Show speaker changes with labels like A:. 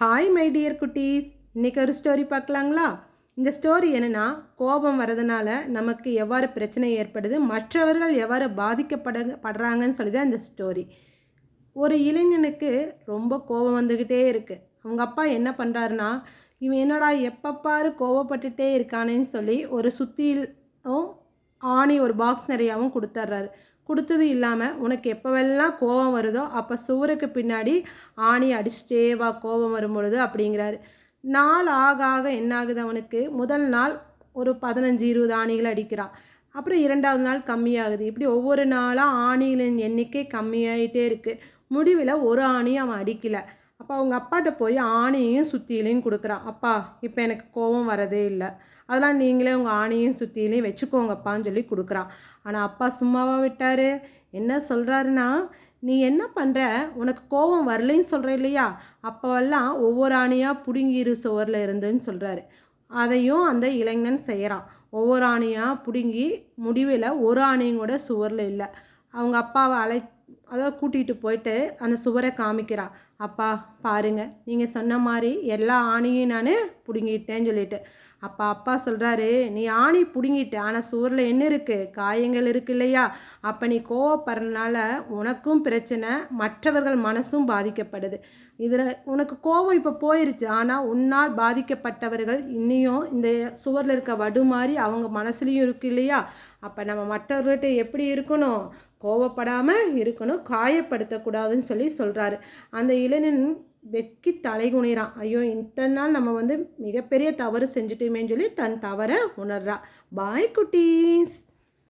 A: Hi my dear குட்டீஸ். இன்றைக்கி ஒரு ஸ்டோரி பார்க்கலாங்களா? இந்த ஸ்டோரி என்னென்னா கோபம் வரதுனால நமக்கு எவ்வாறு பிரச்சனை ஏற்படுது மற்றவர்கள் எவ்வாறு பாதிக்கப்பட படுறாங்கன்னு சொல்லி தான் இந்த ஸ்டோரி ஒரு இளைஞனுக்கு ரொம்ப கோபம் வந்துக்கிட்டே இருக்குது அவங்க அப்பா என்ன பண்ணுறாருன்னா இவன் என்னடா எப்போ பாரு கோவப்பட்டுட்டே இருக்கானேன்னு சொல்லி ஒரு சுத்தியிலும் ஆணி ஒரு பாக்ஸ் நிறையாவும் கொடுத்துட்றாரு. கொடுத்தது இல்லாமல் உனக்கு எப்போவெல்லாம் கோபம் வருதோ அப்போ சுவருக்கு பின்னாடி ஆணி அடிச்சிட்டே வா கோபம் வரும் பொழுது அப்படிங்கிறாரு. நாள் ஆக ஆக என்ன ஆகுது அவனுக்கு? முதல் நாள் ஒரு பதினஞ்சு இருபது ஆணிகள் அடிக்கிறான் அப்புறம் இரண்டாவது நாள் கம்மியாகுது. இப்படி ஒவ்வொரு நாளாக ஆணிகளின் எண்ணிக்கை கம்மியாயிட்டே இருக்குது முடிவில் ஒரு ஆணியும் அவன் அடிக்கலை. அப்போ அவங்க அப்பாட்ட போய் ஆணியையும் சுத்தியிலையும் கொடுக்குறான் அப்பா இப்போ எனக்கு கோபம் வரதே இல்லை. அதெல்லாம் நீங்களே உங்கள் ஆணையும் சுத்தியிலையும் வச்சுக்கோங்கப்பான்னு சொல்லி கொடுக்குறான் ஆனால் அப்பா சும்மாவாக விட்டார்? என்ன சொல்கிறாருன்னா நீ என்ன பண்ணுற உனக்கு கோபம் வரலைன்னு சொல்கிற இல்லையா? அப்போவெல்லாம் ஒவ்வொரு ஆணையாக பிடுங்கிரு சுவரில் இருந்துன்னு சொல்கிறாரு அதையும் அந்த இளைஞன் செய்கிறான் ஒவ்வொரு ஆணையாக பிடுங்கி முடிவில் ஒரு ஆணையும் கூட சுவரில் இல்லை. அவங்க அப்பாவை அழை அதாவது கூட்டிகிட்டு போயிட்டு அந்த சுவரை காமிக்கிறான் அப்பா பாருங்க நீங்கள் சொன்ன மாதிரி எல்லா ஆணியும் நான் பிடுங்கிட்டேன்னு சொல்லிட்டு. அப்பா அப்பா சொல்கிறாரு நீ ஆணி பிடுங்கிட்ட ஆனால் சுவரில் என்ன இருக்குது காயங்கள் இருக்கு இல்லையா? அப்போ நீ கோவப்படுறதுனால உனக்கும் பிரச்சனை மற்றவர்கள் மனசும் பாதிக்கப்படுது. இதில் உனக்கு கோபம் இப்போ போயிருச்சு ஆனால் உன்னால் பாதிக்கப்பட்டவர்கள் இன்னையும் இந்த சுவரில் இருக்க வடு மாதிரி அவங்க மனசுலேயும் இருக்கு இல்லையா? அப்போ நம்ம மற்றவர்கிட்ட எப்படி இருக்கணும்? கோவப்படாமல் இருக்கணும் காயப்படுத்தக்கூடாதுன்னு சொல்லி சொல்கிறாரு அந்த இளைஞன் வெக்கி தலைகுனிறான் ஐயோ இத்தனை நாள் நம்ம வந்து மிகப்பெரிய தவறு செஞ்சுட்டோமேன்னு சொல்லி தன் தவறை உணர்றா. பாய் குட்டீஸ்.